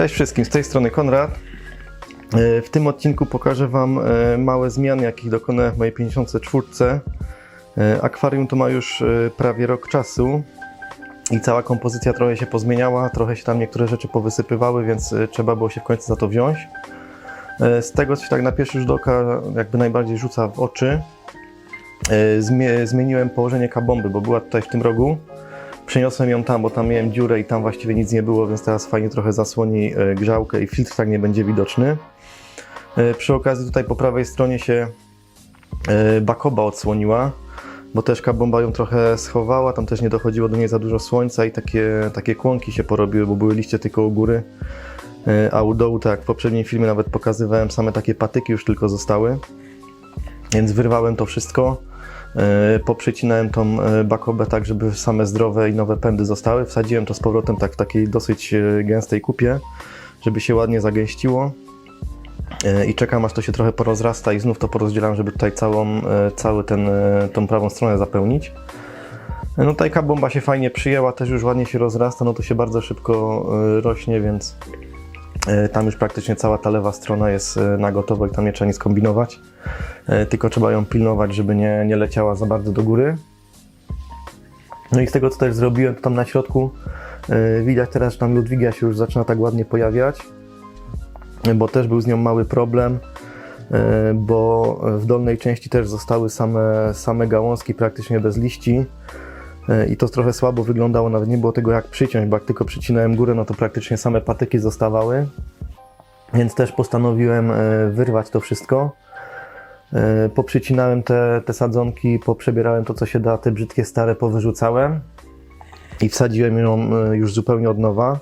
Cześć wszystkim, z tej strony Konrad. E, W tym odcinku pokażę Wam e, małe zmiany, jakich dokonałem w mojej 54. E, Akwarium to ma już prawie rok czasu i cała kompozycja trochę się pozmieniała, trochę się tam niektóre rzeczy powysypywały, więc trzeba było się w końcu za to wziąć. Z tego, co się tak na pierwszy rzut oka jakby najbardziej rzuca w oczy, zmie- zmieniłem położenie kabomby, bo była tutaj w tym rogu. Przeniosłem ją tam, bo tam miałem dziurę i tam właściwie nic nie było, więc teraz fajnie trochę zasłoni e, grzałkę i filtr tak nie będzie widoczny. E, Przy okazji tutaj po prawej stronie się e, bakoba odsłoniła, bo też kabomba ją trochę schowała, tam też nie dochodziło do niej za dużo słońca i takie, takie kłąki się porobiły, bo były liście tylko u góry, a u dołu, tak jak w poprzednim filmie nawet pokazywałem, same takie patyki już tylko zostały. Więc wyrwałem to wszystko. E, Poprzecinałem tą e, bakobę tak, żeby same zdrowe i nowe pędy zostały. Wsadziłem to z powrotem tak w takiej dosyć e, gęstej kupie, żeby się ładnie zagęściło. I czekam aż to się trochę porozrasta i znów to porozdzielam, żeby tutaj całą, cały ten, tą prawą stronę zapełnić. No tutaj bomba się fajnie przyjęła, też już ładnie się rozrasta, no to się bardzo szybko rośnie, więc tam już praktycznie cała ta lewa strona jest na gotowo i tam nie trzeba nic kombinować. E, tylko trzeba ją pilnować, żeby nie, nie leciała za bardzo do góry. No i z tego co też zrobiłem, to tam na środku e, widać teraz, że tam Ludwigia się już zaczyna tak ładnie pojawiać, bo też był z nią mały problem, e, bo w dolnej części też zostały same, same gałązki praktycznie bez liści i to trochę słabo wyglądało, nawet nie było tego jak przyciąć, bo jak tylko przycinałem górę, no to praktycznie same patyki zostawały, więc też postanowiłem wyrwać to wszystko. E, Poprzycinałem te, te sadzonki, poprzebierałem to, co się da, te brzydkie stare powyrzucałem i wsadziłem ją e, już zupełnie od nowa.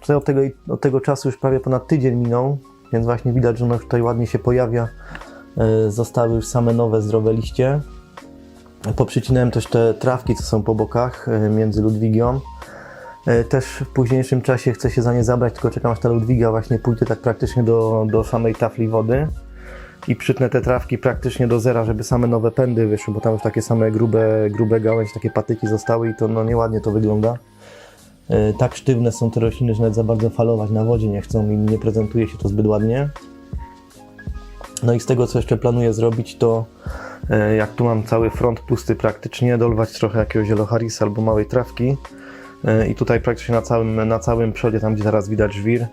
Tutaj od tego, od tego czasu już prawie ponad tydzień minął, więc właśnie widać, że ona już tutaj ładnie się pojawia. E, Zostały już same nowe, zdrowe liście. Poprzycinałem też te trawki, co są po bokach między Ludwigią. Też w późniejszym czasie chcę się za nie zabrać, tylko czekam aż ta Ludwiga właśnie pójdzie tak praktycznie do, do samej tafli wody i przytnę te trawki praktycznie do zera, żeby same nowe pędy wyszły, bo tam już takie same grube, grube gałęzie, takie patyki zostały i to no nieładnie to wygląda. E, Tak sztywne są te rośliny, że nawet za bardzo falować na wodzie nie chcą i nie prezentuje się to zbyt ładnie. No i z tego, co jeszcze planuję zrobić, to e, jak tu mam cały front pusty praktycznie, dolwać trochę jakiegoś zieloharisa albo małej trawki e, i tutaj praktycznie na całym, na całym przodzie, tam gdzie teraz widać żwir,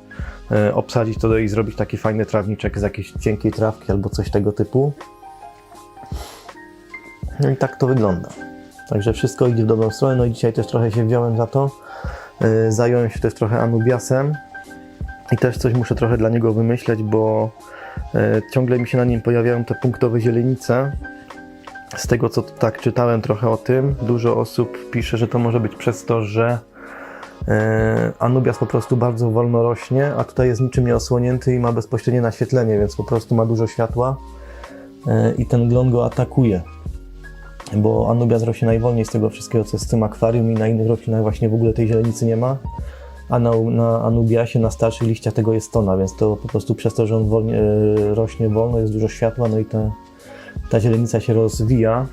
obsadzić to i zrobić taki fajny trawniczek z jakiejś cienkiej trawki albo coś tego typu. No i tak to wygląda. Także wszystko idzie w dobrą stronę. No i dzisiaj też trochę się wziąłem za to. E, Zająłem się też trochę Anubiasem i też coś muszę trochę dla niego wymyśleć, bo e, ciągle mi się na nim pojawiają te punktowe zielenice. Z tego co tak czytałem trochę o tym, dużo osób pisze, że to może być przez to, że E, Anubias po prostu bardzo wolno rośnie, a tutaj jest niczym nie osłonięty i ma bezpośrednie naświetlenie, więc po prostu ma dużo światła e, i ten glon go atakuje. Bo Anubias rośnie najwolniej z tego wszystkiego, co jest w tym akwarium i na innych roślinach właśnie w ogóle tej zielenicy nie ma. A na, na Anubiasie, na starszych liściach tego jest tona, więc to po prostu przez to, że on wolnie, e, rośnie wolno, jest dużo światła, no i ta, ta zielenica się rozwija,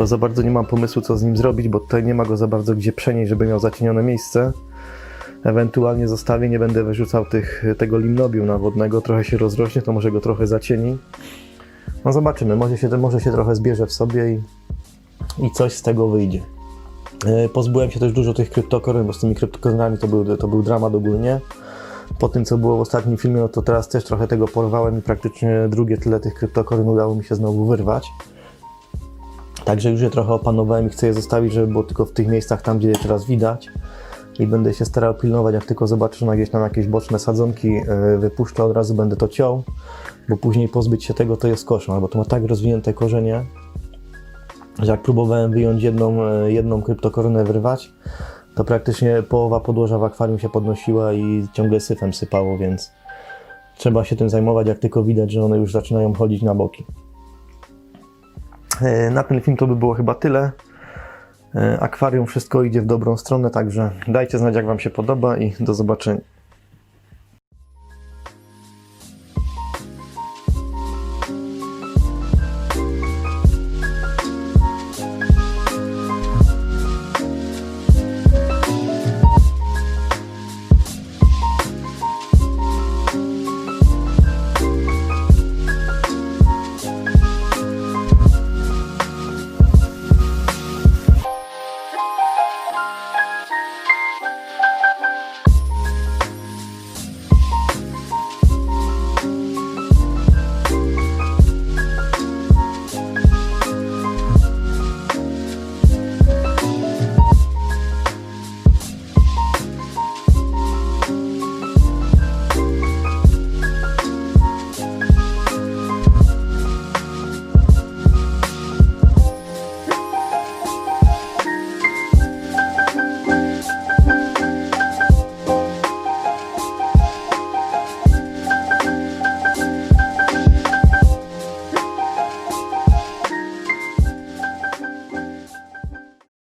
tylko za bardzo nie mam pomysłu, co z nim zrobić, bo tutaj nie ma go za bardzo gdzie przenieść, żeby miał zacienione miejsce. Ewentualnie zostawię, nie będę wyrzucał tych, tego limnobium nawodnego, trochę się rozrośnie, to może go trochę zacieni. No zobaczymy, może się, może się trochę zbierze w sobie i, i coś z tego wyjdzie. E, Pozbyłem się też dużo tych kryptokoryn, bo z tymi kryptokorynami to był, to był dramat ogólnie. Po tym, co było w ostatnim filmie, no to teraz też trochę tego porwałem i praktycznie drugie tyle tych kryptokoryn udało mi się znowu wyrwać. Także już je trochę opanowałem i chcę je zostawić, żeby było tylko w tych miejscach tam, gdzie je teraz widać. I będę się starał pilnować, jak tylko zobaczę, że gdzieś jakieś boczne sadzonki e, wypuszczę, od razu będę to ciął, bo później pozbyć się tego to jest koszmar, bo to ma tak rozwinięte korzenie, że jak próbowałem wyjąć jedną, e, jedną kryptokorynę wyrwać, to praktycznie połowa podłoża w akwarium się podnosiła i ciągle syfem sypało, więc trzeba się tym zajmować, jak tylko widać, że one już zaczynają chodzić na boki. E, Na ten film to by było chyba tyle. E, Akwarium wszystko idzie w dobrą stronę, także dajcie znać jak Wam się podoba i do zobaczenia.